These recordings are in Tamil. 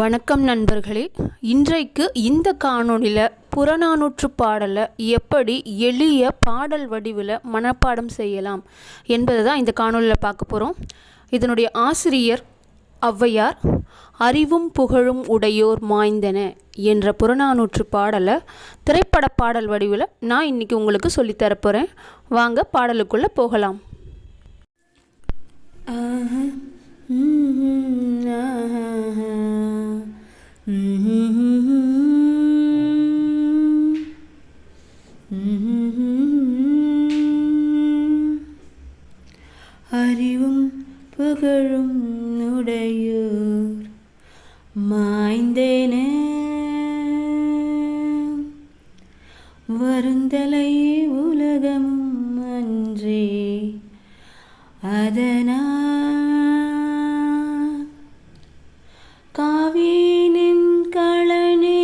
வணக்கம் நண்பர்களே. இன்றைக்கு இந்த காணொளியில் புறநானூற்று பாடலை எப்படி எளிய பாடல் வடிவில் மனப்பாடம் செய்யலாம் என்பதை தான் இந்த காணொலியில் பார்க்க போகிறோம் இதனுடைய ஆசிரியர் ஔவையார் அறிவும் புகழும் உடையோர் மாய்ந்தன என்ற புறநானூற்று பாடலை திரைப்பட பாடல் வடிவில் நான் இன்றைக்கி உங்களுக்கு சொல்லித்தரப்போகிறேன் வாங்க பாடலுக்குள்ளே போகலாம். அறிவும் புகழும் உடையோர் மாய்ந்தேன வருந்தலை உலகமும் அன்றே அதனால் காவினும் களனே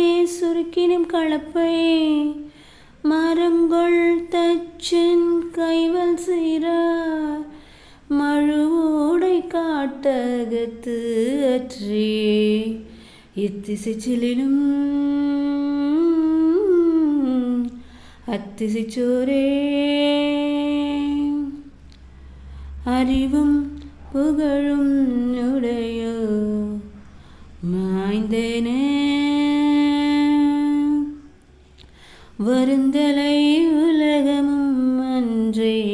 நாட்டகத்து அற்றே. இத்திசைச்சிலும் அத்திசைச்சோரே. அறிவும் புகழும் உடையோ மாய்ந்தேனே. வருந்தலை உலகமும் அன்றே.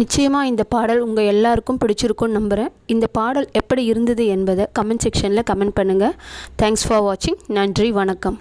நிச்சயமாக இந்த பாடல் உங்கள் எல்லாருக்கும் பிடிச்சிருக்கும்னு நம்புகிறேன் இந்த பாடல் எப்படி இருந்தது என்பதை கமெண்ட் செக்ஷனில் கமெண்ட் பண்ணுங்கள் தேங்க்ஸ் ஃபார் வாட்சிங் நன்றி வணக்கம்.